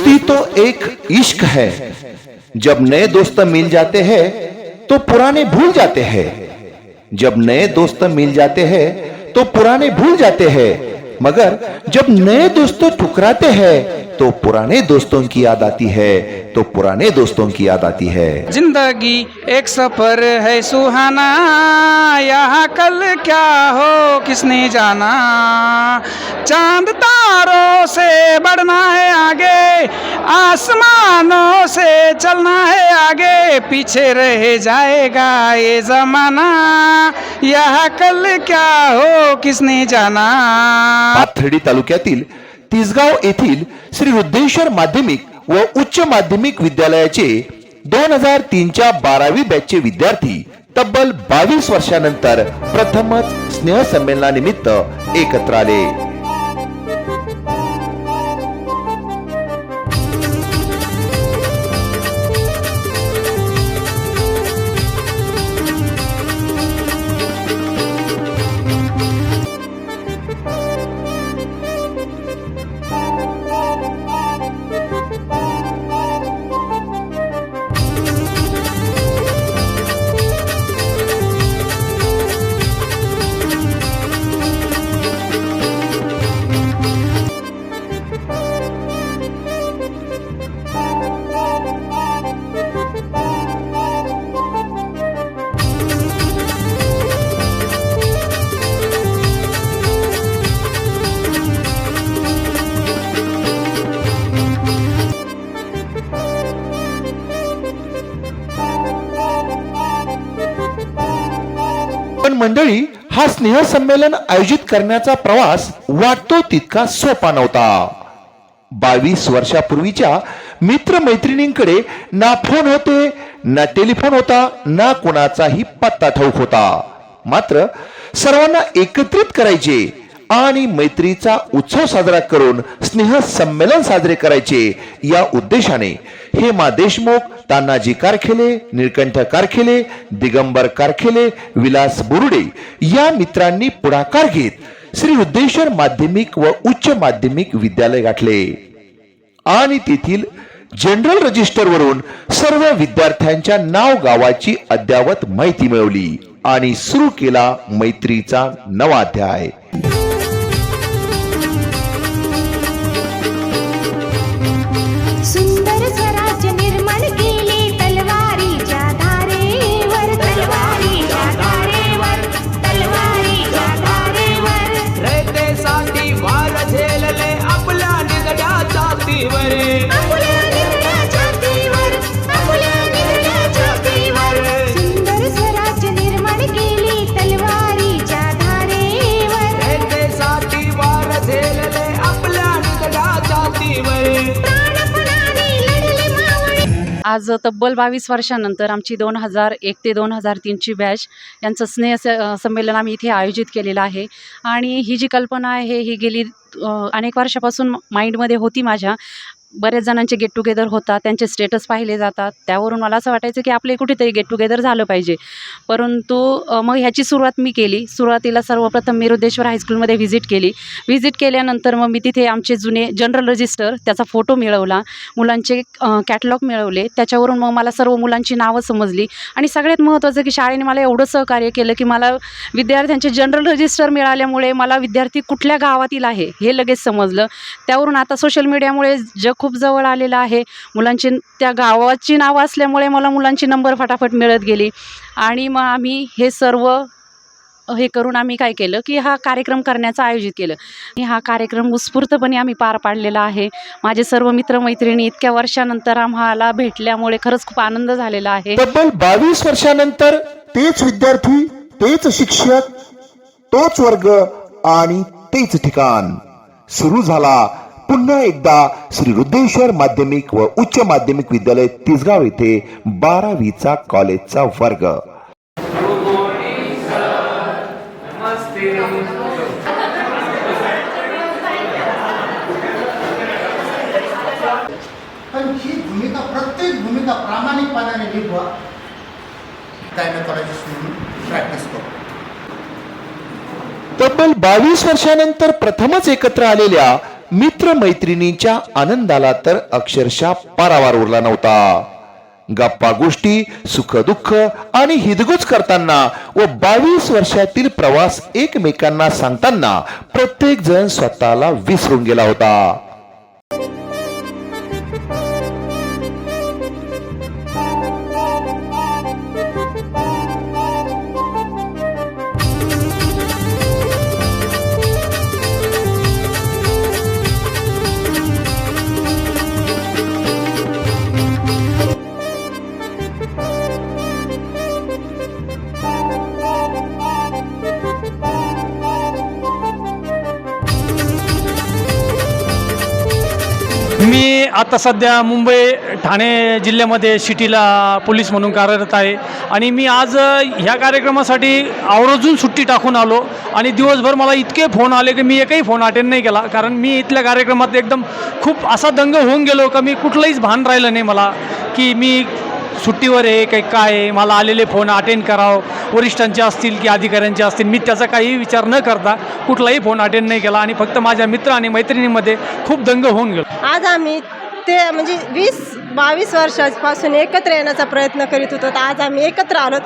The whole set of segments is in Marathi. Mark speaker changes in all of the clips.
Speaker 1: दोस्ती तो एक इश्क है। जब नए दोस्त मिल जाते हैं तो पुराने भूल जाते हैं। जब नए दोस्त मिल जाते हैं तो पुराने भूल जाते हैं। मगर जब नए दोस्त टुकराते हैं तो पुराने दोस्तों की याद आती है तो पुराने दोस्तों की याद आती है।
Speaker 2: ज़िंदगी एक सफ़र है सुहाना यहाँ कल क्या हो किसने जाना? चाँद तारों से बढ़ना है आगे आसमानों से चलना है आगे पीछे रह जाएगा ये जमाना यहाँ कल क्या हो किसने जाना?
Speaker 1: पाथर्डी तालुक्यातील तिसगाव येथील श्री रुद्धेश्वर माध्यमिक व उच्च माध्यमिक विद्यालयाचे दोन हजार तीनच्या बारावी बॅचचे विद्यार्थी तब्बल बावीस वर्षानंतर प्रथमच स्नेह संमेलनानिमित्त एकत्र आले. मंडळी हा स्नेह संमेलन आयोजित करण्याचा प्रवास वाटतो तितका सोपा नव्हता. बावीस वर्षापूर्वीच्या मित्रमैत्रिणींकडे ना फोन होते ना टेलिफोन होता ना कोणाचाही पत्ता ठाऊक होता. मात्र सर्वांना एकत्रित करायचे आणि मैत्रीचा उत्सव साजरा करून स्नेह संमेलन साजरे करायचे या उद्देशाने. हेमा देशमुख तानाजी कारखेले निळकंठ कारखेले दिगंबर कारखेले विलास बोरुडे या मित्रांनी पुढाकार घेत श्री रुद्रेश्वर माध्यमिक व उच्च माध्यमिक विद्यालय गाठले. आणि तेथील जनरल रजिस्टर वरून सर्व विद्यार्थ्यांच्या नाव गावाची अद्यावत माहिती मिळवली आणि सुरू केला मैत्रीचा नवा अध्याय.
Speaker 3: आज तब्बल बावीस वर्षानंतर आमची दोन हजार एक ते दोन हजार तीनची बॅच यांचं स्नेह स संमेलन आम्ही इथे आयोजित केलेलं आहे. आणि ही जी कल्पना आहे ही गेली अनेक वर्षापासून माइंडमध्ये होती माझ्या. बऱ्याच जणांचे गेट टुगेदर होतात त्यांचे स्टेटस पाहिले जातात. त्यावरून मला असं वाटायचं की आपले कुठेतरी गेट टुगेदर झालं पाहिजे. परंतु मग ह्याची सुरुवात मी केली. सुरुवातीला सर्वप्रथम मी रुद्धेश्वर हायस्कूलमध्ये व्हिजिट केली. व्हिजिट केल्यानंतर मग मी तिथे आमचे जुने जनरल रजिस्टर त्याचा फोटो मिळवला. मुलांचे कॅटलॉग मिळवले. त्याच्यावरून मग मला सर्व मुलांची नावं समजली. आणि सगळ्यात महत्त्वाचं की शाळेने मला एवढं सहकार्य केलं की मला विद्यार्थ्यांचे जनरल रजिस्टर मिळाल्यामुळे मला विद्यार्थी कुठल्या गावातील आहे हे लगेच समजलं. त्यावरून आता सोशल मीडियामुळे जग खूप जवळ आलेलं आहे. मुलांची त्या गावाची नावं असल्यामुळे मला मुलांची नंबर फटाफट मिळत गेली. आणि मग आम्ही हे सर्व हे करून आम्ही काय केलं की हा कार्यक्रम करण्याचं आयोजित केलं. आणि हा कार्यक्रम उत्स्फूर्तपणे आम्ही पार पाडलेला आहे. माझे सर्व मित्रमैत्रिणी इतक्या वर्षानंतर आम्हाला भेटल्यामुळे खरंच खूप आनंद झालेला आहे.
Speaker 1: तब्बल बावीस वर्षानंतर तेच विद्यार्थी तेच शिक्षक तोच वर्ग आणि तेच ठिकाण सुरू झाला. पुन्हा एकदा श्री रुद्रेश्वर माध्यमिक व उच्च माध्यमिक विद्यालय तिसगाव येथे बारावीचा कॉलेजचा वर्ग.
Speaker 4: पण ही भूमिका प्रत्येक भूमिका प्रामाणिकपणाने निभवा. गायनोकॉलॉजिस्ट म्हणून प्रॅक्टिस करतो
Speaker 1: तब्बल बावीस वर्षानंतर प्रथमच एकत्र आलेल्या मित्रमैत्रिणींच्या आनंदाला तर अक्षरशः पारावार उरला नव्हता. गप्पा गोष्टी सुखदुःख आणि हिदगुज करताना व बावीस वर्षातील प्रवास एकमेकांना सांगताना प्रत्येक जण स्वतःला विसरून गेला होता.
Speaker 5: मी आता सध्या मुंबई ठाणे जिल्ह्यामध्ये सिटीला पोलीस म्हणून कार्यरत आहे. आणि मी आज ह्या कार्यक्रमासाठी आवर्जून सुट्टी टाकून आलो. आणि दिवसभर मला इतके फोन आले की मी एकही फोन अटेंड नाही केला. कारण मी इथल्या कार्यक्रमात एकदम खूप असा दंग होऊन गेलो का मी कुठलंहीच भान राहिलं नाही मला की मी सुट्टीवर आहे काही काय आहे मला आलेले फोन अटेंड करावं. वरिष्ठांचे असतील की अधिकाऱ्यांचे असतील मी त्याचा काही विचार न करता कुठलाही फोन अटेंड नाही केला आणि फक्त माझ्या मित्र आणि मैत्रिणींमध्ये खूप दंग होऊन गेलो.
Speaker 6: आज आम्ही ते म्हणजे वीस बावीस वर्षापासून एकत्र येण्याचा प्रयत्न करीत होतो. तर आज आम्ही एकत्र आलो.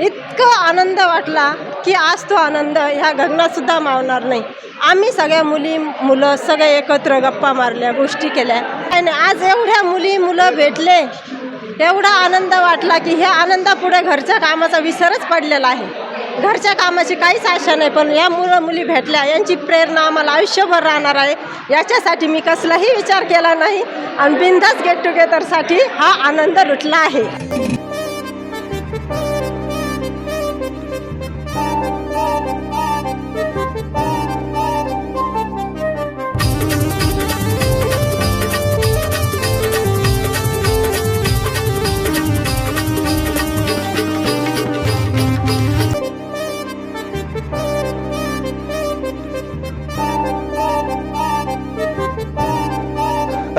Speaker 6: इतकं आनंद वाटला की आज तो आनंद ह्या गगनातसुद्धा मावणार नाही. आम्ही सगळ्या मुली मुलं सगळे एकत्र गप्पा मारल्या गोष्टी केल्या. आणि नाही आज एवढ्या मुली मुलं भेटले एवढा आनंद वाटला की ह्या आनंदापुढे घरच्या कामाचा विसरच पडलेला आहे. घरच्या कामाची काहीच आशा नाही पण या मुलं मुली भेटल्या यांची प्रेरणा आम्हाला आयुष्यभर राहणार आहे. याच्यासाठी मी कसलाही विचार केला नाही. आणि बिंदास गेट टुगेदरसाठी हा आनंद लुटला आहे.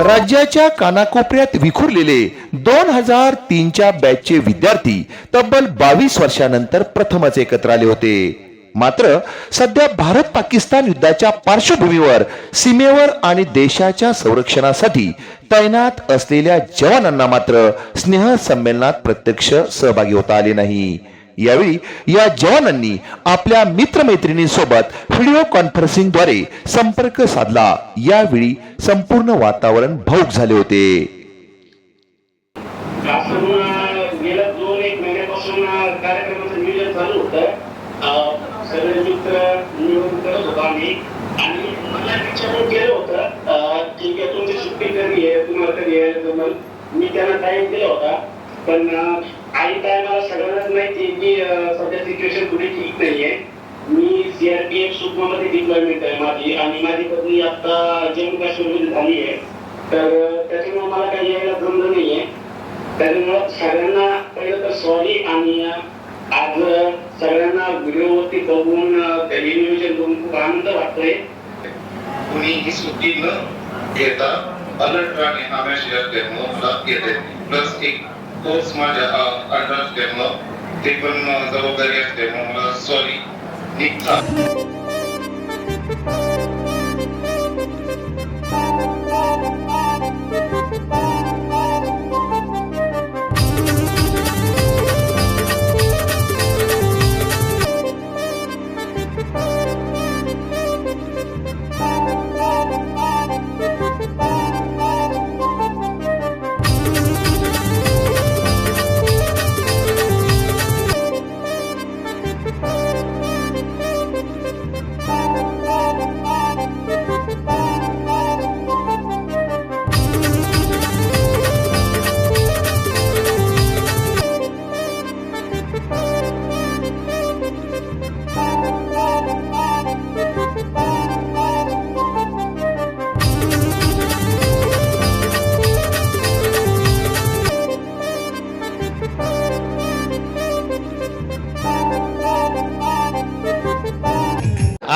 Speaker 1: राज्याच्या कानाकोपऱ्यात विखुरलेले दोन हजार तीनच्या बॅचचे विद्यार्थी तब्बल बावीस वर्षानंतर प्रथमच एकत्र आले होते. मात्र सध्या भारत पाकिस्तान युद्धाच्या पार्श्वभूमीवर सीमेवर आणि देशाच्या संरक्षणासाठी तैनात असलेल्या जवानांना मात्र स्नेह संमेलनात प्रत्यक्ष सहभागी होता आले नाही. यावेळी या जवानांनी आपल्या मित्रमैत्रिणींसोबत व्हिडिओ कॉन्फरन्सिंगद्वारे संपर्क साधला. यावेळी संपूर्ण वातावरण भाऊक झाले होते.
Speaker 7: सगळे मित्र मिळून करत होतो. आम्ही आणि मला होतं. ठीक आहे तुमची सुट्टी कधी आहे तुम्हाला कधी जमल मी त्यांना टाईम दिला होता. पण काही आई काय मला सगळ्यांनाच माहिती की सध्या सिच्युएशन कुठे ठीक नाहीये. मी सीआरपीएफ सुकमामध्ये डिप्लॉयमेंट आहे माझी आणि माझी पत्नी आता जम्मू काश्मीरमध्ये झाली आहे. तर त्याच्यामुळे मला काही यायला जमलं नाहीये. त्याच्यामुळे सगळ्यांना पहिलं तर सॉरी आणि आज सगळ्यांना व्हिडिओवरती बघून टेलिव्हिजन बघून खूप आनंद वाटतोय.
Speaker 8: कुणी ही सुट्टी न घेता अलर्ट राहणे हा मॅसेज असल्यामुळं मला येते प्लस एक कोर्स माझ्या अंडर असल्यामुळं ते पण जबाबदारी असल्यामुळं मला सॉरी निघता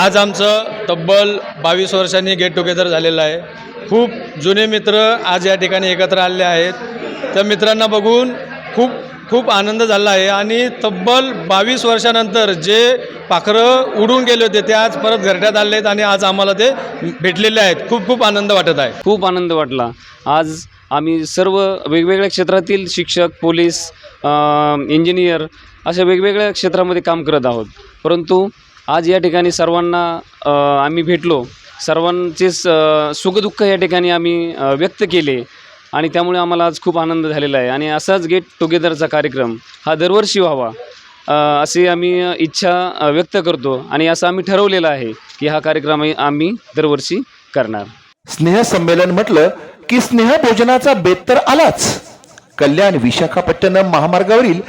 Speaker 9: आज आमचं तब्बल बावीस वर्षांनी गेट टुगेदर झालेलं आहे. खूप जुने मित्र आज या ठिकाणी एकत्र आलेले आहेत. त्या मित्रांना बघून खूप खूप आनंद झाला आहे आणि तब्बल बावीस वर्षानंतर जे पाखरं उडून गेले होते ते आज परत घरट्यात आले आहेत आणि आज आम्हाला ते भेटलेले आहेत. खूप खूप आनंद वाटत आहे.
Speaker 10: खूप आनंद वाटला. आज आम्ही सर्व वेगवेगळ्या क्षेत्रातील शिक्षक पोलीस इंजिनियर अशा वेगवेगळ्या क्षेत्रामध्ये काम करत आहोत. परंतु आज या ठिकाणी सर्वांना आम्ही भेटलो. सर्वांचे सुखदुःख या ठिकाणी आम्ही व्यक्त केले. आणि त्यामुळे आम्हाला आज खूप आनंद झालेला आहे. आणि असाच गेट टुगेदरचा कार्यक्रम हा दरवर्षी व्हावा अशी आम्ही इच्छा व्यक्त करतो. आणि असं आम्ही ठरवलेलं आहे की हा कार्यक्रम आम्ही दरवर्षी करणार.
Speaker 1: स्नेह संमेलन म्हटलं की स्नेह भोजनाचा बेत तर आलाच. कल्याण विशाखापट्टणम महामार्गावरील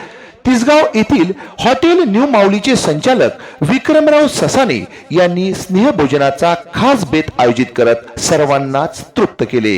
Speaker 1: तिसगाव येथील हॉटेल न्यू माऊलीचे संचालक विक्रमराव ससाने यांनी स्नेह भोजनाचा खास बेत आयोजित करत सर्वांनाच तृप्त केले.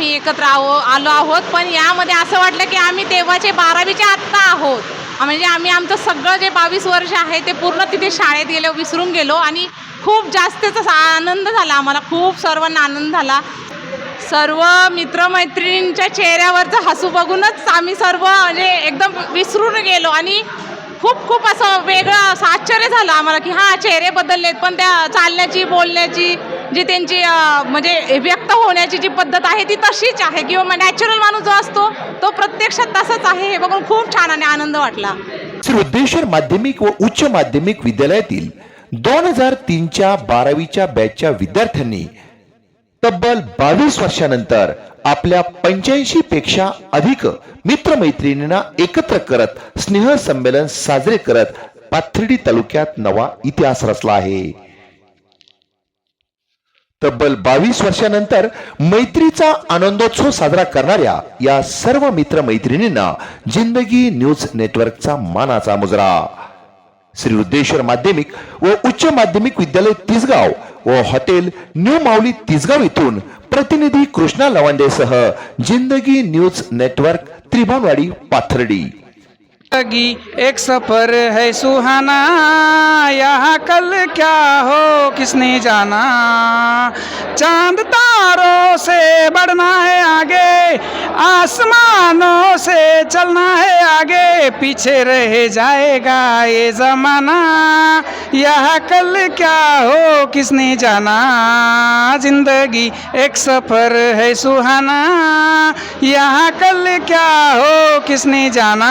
Speaker 11: आम्ही एकत्र आहो आलो आहोत. पण यामध्ये असं वाटलं की आम्ही तेव्हाचे बारावीचे आत्ता आहोत. म्हणजे आम्ही आमचं सगळं जे बावीस वर्ष आहे ते पूर्ण तिथे शाळेत गेलो विसरून गेलो आणि खूप जास्तच आनंद झाला आम्हाला. खूप सर्वांना आनंद झाला. सर्व मित्रमैत्रिणींच्या चेहऱ्यावरचं हसू बघूनच आम्ही सर्व म्हणजे एकदम विसरून गेलो आणि खूप खूप असं वेगळं असं आश्चर्य झालं आम्हाला की हां चेहरे बदललेत पण त्या चालण्याची बोलण्याची जी त्यांची म्हणजे व्यक्त होण्याची जी पद्धत आहे ती तशीच आहे. किंवा नॅचरल माणूस जो असतो तो प्रत्यक्षात तसंच आहे हे बघून खूप छान आणि आनंद वाटला.
Speaker 1: श्री माध्यमिक व उच्च माध्यमिक विद्यालयातील दोन हजार तीनच्या बारावीच्या बॅचच्या विद्यार्थ्यांनी तब्बल बावीस वर्षानंतर आपल्या पंच्याऐंशी पेक्षा अधिक मित्रमैत्रिणींना एकत्र करत स्नेह संमेलन साजरे करत पाथर्डी तालुक्यात नवा इतिहास रचला आहे. तब्बल बावीस वर्षानंतर मैत्रीचा आनंदोत्सव साजरा करणाऱ्या या सर्व मित्रमैत्रिणींना जिंदगी न्यूज नेटवर्कचा मानाचा मुजरा. श्री रुद्धेश्वर माध्यमिक व उच्च माध्यमिक विद्यालय तिसगाव व हॉटेल न्यू माऊली तिसगाव इथून प्रतिनिधी कृष्णा लवांडेसह जिंदगी न्यूज नेटवर्क त्रिभुवनवाडी पाथर्डी.
Speaker 2: ज़िंदगी एक सफ़र है सुहाना। यहाँ कल क्या हो, किसने जाना? चाँद तारों से बढ़ना है आगे, आसमानों से चलना है आगे, पीछे रह जाएगा ये जमाना। यह कल क्या हो, किसने जाना? ज़िंदगी एक सफ़र है सुहाना। यहाँ कल क्या हो, किसने जाना?